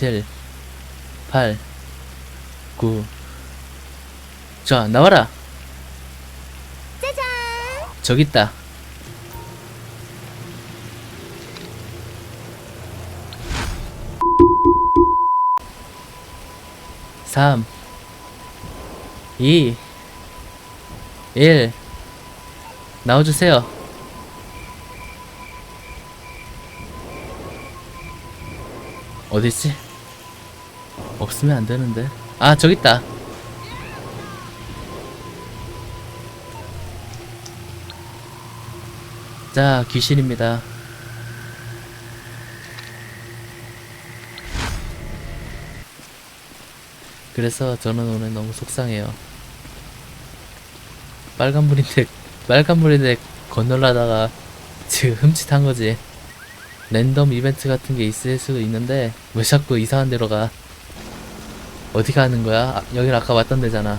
7, 8, 9. 자, 나와라! 짜잔! 저기 있다. 삼, 이, 일, 나와주세요. 어딨지? 없으면 안 되는데. 아, 저기 있다. 자, 귀신입니다. 그래서 저는 오늘 너무 속상해요. 빨간불인데, 빨간불인데 건널라다가 지금 흠칫한 거지. 랜덤 이벤트 같은 게 있을 수도 있는데, 왜 자꾸 이상한 데로 가? 어디 가는 거야? 아, 여긴 아까 왔던 데잖아.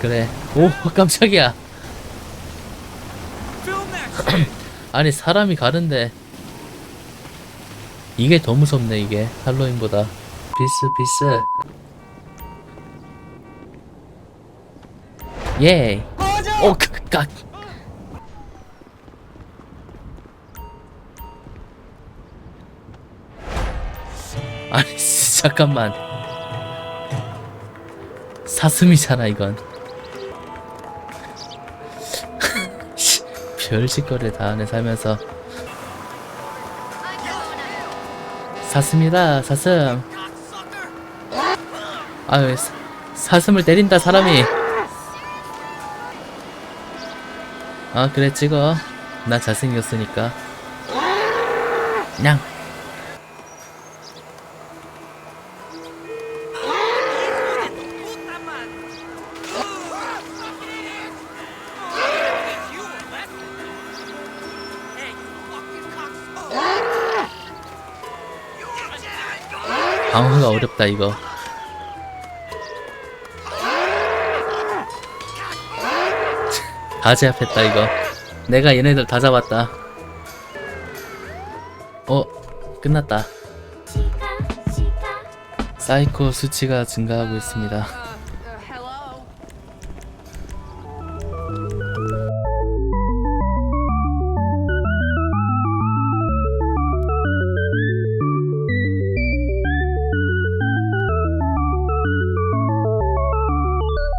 그래. 오, 깜짝이야. 아니 사람이 가는데. 이게 더 무섭네 이게. 할로윈보다. 비스 비스. 예 오, 그, 아니, 씨, 잠깐만. 사슴이잖아, 이건. 씨, 별짓거리를 다 안에 살면서. 사슴이다, 사슴. 아유, 사, 사슴을 때린다, 사람이. 아, 그래, 찍어. 나 잘생겼으니까. 냥. 방어가 어렵다, 이거. 다 제압했다, 이거. 내가 얘네들 다 잡았다. 어, 끝났다. 사이코 수치가 증가하고 있습니다.